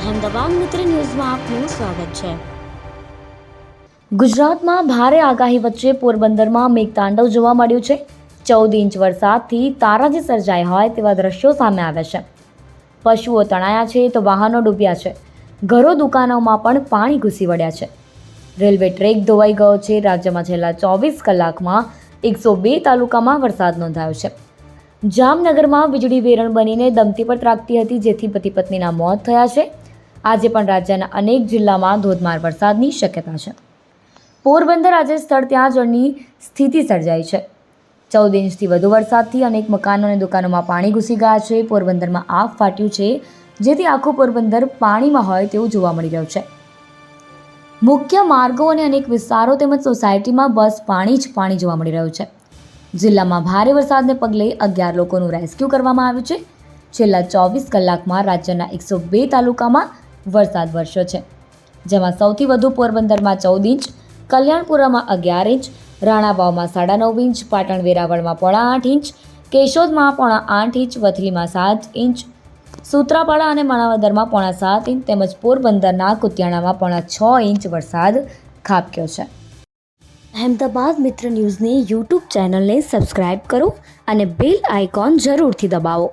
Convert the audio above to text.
અહેમદાબાદ મિત્ર ન્યૂઝમાં આપનું સ્વાગત છે. ગુજરાતમાં ભારે આગાહી વચ્ચે પોરબંદરમાં મેઘતાંડવ જોવા મળ્યું છે. ચૌદ ઇંચ વરસાદથી તારાજી સર્જાયા હોય તેવા દ્રશ્યો સામે આવ્યા છે. પશુઓ તણાયા છે તો વાહનો ડૂબ્યા છે. ઘરો દુકાનોમાં પણ પાણી ઘૂસી વળ્યા છે. રેલવે ટ્રેક ધોવાઈ ગયો છે. રાજ્યમાં છેલ્લા ચોવીસ કલાકમાં એકસો બે તાલુકામાં વરસાદ નોંધાયો છે. જામનગરમાં વીજળી વેરણ બનીને દમતી પર ત્રાકતી હતી, જેથી પતિ પત્નીના મોત થયા છે. આજે પણ રાજ્યના અનેક જિલ્લામાં ધોધમાર વરસાદની શક્યતા છે. પોરબંદર આજે સ્થળ ત્યાં જળની સ્થિતિ સર્જાઈ છે. ચૌદ ઇંચથી વધુ વરસાદથી અનેક મકાનો અને દુકાનોમાં પાણી ઘૂસી ગયા છે. પોરબંદરમાં આગ ફાટ્યું છે, જેથી આખું પોરબંદર પાણીમાં હોય તેવું જોવા મળી રહ્યું છે. મુખ્ય માર્ગો અને અનેક વિસ્તારો તેમજ સોસાયટીમાં બસ, પાણી જ પાણી જોવા મળી રહ્યું છે. જિલ્લામાં ભારે વરસાદને પગલે અગિયાર લોકોનું રેસ્ક્યુ કરવામાં આવ્યું છે. છેલ્લા ચોવીસ કલાકમાં રાજ્યના એકસો બે તાલુકામાં વરસાદ વરસ્યો છે. જેમાં સૌથી વધુ પોરબંદરમાં ચૌદ ઇંચ, કલ્યાણપુરામાં અગિયાર ઇંચ, રાણાવાવમાં સાડા નવ ઇંચ પાટણ વેરાવળમાં પોણા આઠ ઇંચ, કેશોદમાં પોણા આઠ ઇંચ, વથલીમાં સાત ઇંચ, સુત્રાપાડા અને માણાવદરમાં પોણા સાત ઇંચ તેમજ પોરબંદરના કુતિયાણામાં પોણા છ ઇંચ વરસાદ ખાબક્યો છે. અહેમદાબાદ મિત્ર ન્યૂઝની યુટ્યુબ ચેનલને સબસ્ક્રાઇબ કરો અને બેલ આઇકોન જરૂરથી દબાવો.